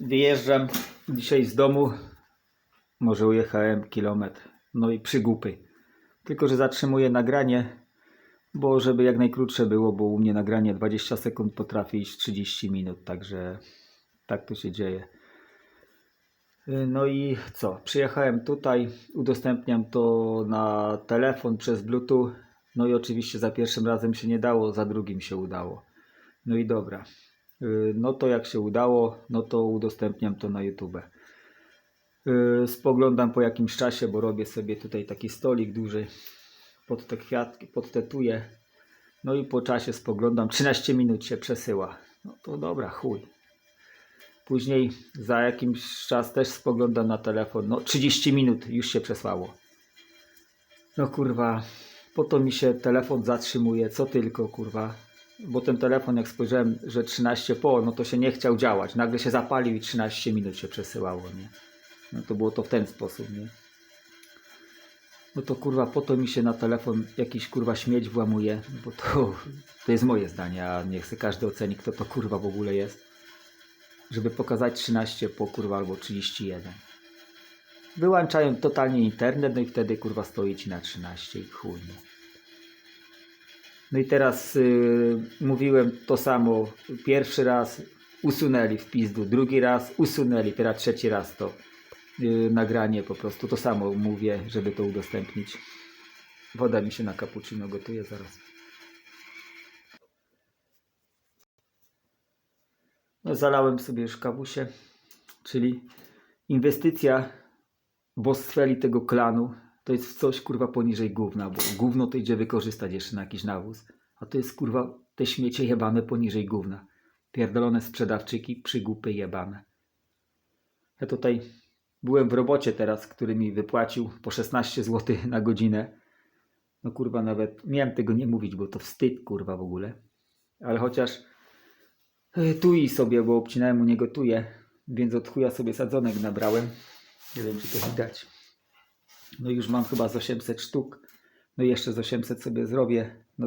Wyjeżdżam dzisiaj z domu. Może ujechałem kilometr. No i przygupy. Tylko, że zatrzymuję nagranie, bo żeby jak najkrótsze było, bo u mnie nagranie 20 sekund potrafi iść 30 minut, także tak to się dzieje. No i co? Przyjechałem tutaj, udostępniam to na telefon przez Bluetooth. No i oczywiście za pierwszym razem się nie dało, za drugim się udało. No i dobra. Y, No to jak się udało, no to udostępniam to na YouTube. Y, Spoglądam po jakimś czasie, bo robię sobie tutaj taki stolik duży pod te kwiatki, pod te tuje. No i po czasie spoglądam, 13 minut się przesyła. No to dobra, chuj. Później za jakimś czas też spoglądam na telefon. No 30 minut już się przesłało. No kurwa, po to mi się telefon zatrzymuje, co tylko kurwa. Bo ten telefon jak spojrzałem, że 13 po, no to się nie chciał działać. Nagle się zapalił i 13 minut się przesyłało, nie? No to było to w ten sposób, nie? No to kurwa, po to mi się na telefon jakiś kurwa śmieć włamuje, no bo to, to jest moje zdanie, a nie chcę każdy oceni, kto to kurwa w ogóle jest. Żeby pokazać 13 po kurwa albo 31. Wyłączają totalnie internet, no i wtedy kurwa stoi ci na 13 i chuj. nie? No i teraz y, mówiłem to samo. Pierwszy raz usunęli w pizdu, drugi raz usunęli, teraz trzeci raz to y, nagranie po prostu. To samo mówię, żeby to udostępnić. Woda mi się na cappuccino gotuje zaraz. No, zalałem sobie już kawusie, czyli inwestycja bostweli tego klanu to jest coś kurwa poniżej gówna, bo gówno to idzie wykorzystać jeszcze na jakiś nawóz, a to jest kurwa te śmiecie jebane poniżej gówna. Pierdolone sprzedawczyki, przygupy jebane. Ja tutaj byłem w robocie teraz, który mi wypłacił po 16 zł na godzinę. No kurwa nawet miałem tego nie mówić, bo to wstyd kurwa w ogóle. Ale chociaż e, tu i sobie, bo obcinałem u niego tuje, więc od chuja sobie sadzonek nabrałem. Nie wiem czy to widać. No już mam chyba z 800 sztuk. No jeszcze z 800 sobie zrobię. No